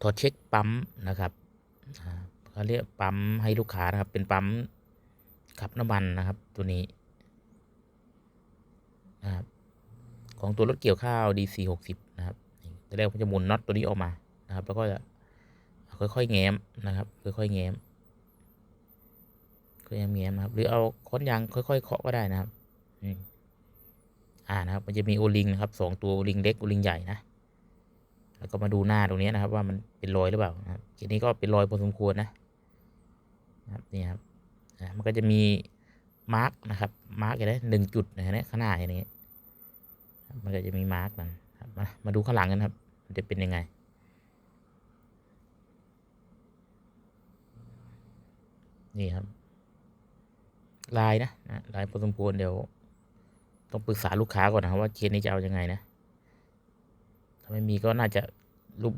ถอดเช็คปั๊มนะครับเขาเรียกปั๊มให้ลูกค้านะครับ เป็นปั๊มขับน้ำมันนะครับ ตัวนี้นะครับของตัวรถเกี่ยวข้าว DC หกสิบนะครับนี่ตอนแรกผมจะหมุนน็อตตัวนี้ออกมานะครับ แล้วก็จะค่อยๆแง้มนะครับ ค่อยๆแง้มค่อยๆแง้มนะครับ หรือเอาค้อนยางค่อยๆเคาะก็ได้นะครับอ่านะครับ มันจะมีโอลิงนะครับสองตัวโอลิงเล็กโอลิงใหญ่นะ แล้วก็มาดูหน้าตรงนี้นะครับ ว่ามันเป็นรอยหรือเปล่านะครับทีนี้ก็เป็นรอยพอสมควรนะครับนี่ครับมันก็จะมีมาร์กนะครับมาร์กอย่างนี้หนึ่งจุดนะฮะนี่ข้างหน้าอย่างนี้มันก็จะมีมาร์กมันมามาดูข้างหลังกันครับ มันจะเป็นยังไงนี่ครับลายนะลายพอสมควรเดี๋ยว ต้องปรึกษาลูกค้าก่อนนะครับว่าเคสนี้จะเอายังไงนะ ถ้าไม่มีก็น่าจะ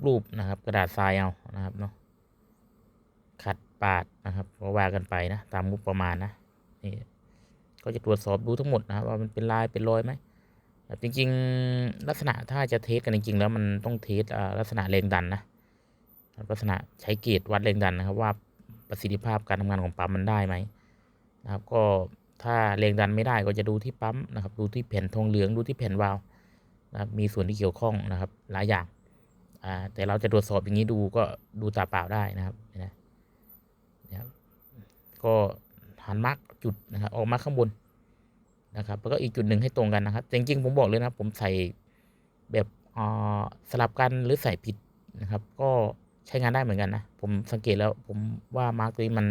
รูปๆนะครับ กระดาษทรายเอานะครับเนาะขัดปาดนะครับก็ว่ากันไปนะตามงบประมาณนะนี่ก็จะตรวจสอบดูทั้งหมดนะครับว่ามันเป็นลายเป็นรอยไหมแต่จริง ๆ ลักษณะถ้าจะเทสกันจริง ๆ แล้วมันต้องเทสลักษณะแรงดันนะลักษณะใช้เกจวัดแรงดันนะครับ ว่าประสิทธิภาพการทำงานของปั๊มมันได้ไหมนะครับ ก็ถ้าแรงดันไม่ได้ก็จะดูที่ปั๊มนะครับ ดูที่แผ่นทองเหลืองดูที่แผ่นวาล์ว นะครับมีส่วนที่เกี่ยวข้องนะครับ หลายอย่างอ่าแต่เราจะตรวจสอบอย่างนี้ดูก็ดูตาเปล่าได้นะครับนะนะครับก็หันมาร์กจุดนะครับออกมาข้างบนนะครับแล้วก็อีกจุดหนึ่งให้ตรงกันนะครับจริงๆผมบอกเลยนะผมใส่แบบอ่าสลับกันหรือใส่ผิดนะครับ ก็ใช้งานได้เหมือนกันนะ ผมสังเกตแล้วผมว่ามาร์กตัวนี้มัน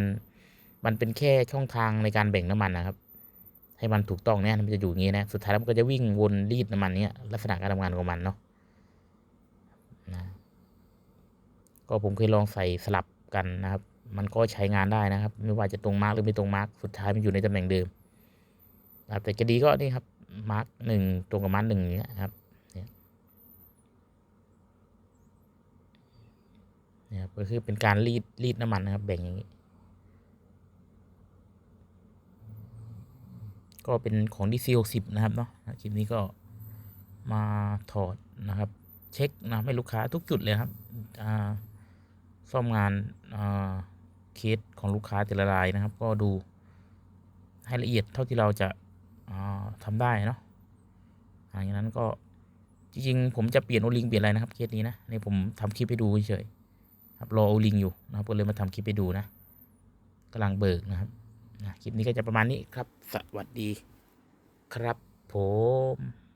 มันเป็นแค่ช่องทางในการแบ่งน้ำมันนะครับ ให้มันถูกต้องเนี่ยมันจะอยู่อย่างนี้นะสุดท้ายแล้วมันก็จะวิ่งวนรีดน้ำมันเนี่ยลักษณะการทำงานของมันเนาะนะก็ผมเคยลองใส่สลับกันนะครับ มันก็ใช้งานได้นะครับ ไม่ว่าจะตรงมาร์กหรือไม่ตรงมาร์กสุดท้ายมันอยู่ในตำแหน่งเดิมนะครับแต่จะดีก็นี่ครับมาร์กหนึ่งตรงกับมาร์กหนึ่งอย่างเงี้ยครับเนี่ยนะครับก็คือเป็นการรีดรีดน้ำมันนะครับแบ่งอย่างนี้ ก็เป็นของ DC 60นะครับเนาะคลิปนี้ก็มาถอดนะครับ เช็คนะให้ลูกค้าทุกจุดเลยครับซ่อมงานาเคสของลูกค้าแต่ละรายนะครับ ก็ดูให้ละเอียดเท่าที่เราจะาทำได้เนาะหลังจากนั้นก็จริงๆผมจะเปลี่ยนโอลิงเปลี่ยนอะไรนะครับเคสนี้นะนี่ผมทำคลิปให้ดูเฉยๆครับรอโอลิงอยู่นะครับก็เลยมาทำคลิปให้ดูนะกำลังเบิกนะครับ คลิปนี้ก็จะประมาณนี้ครับ สวัสดีครับผม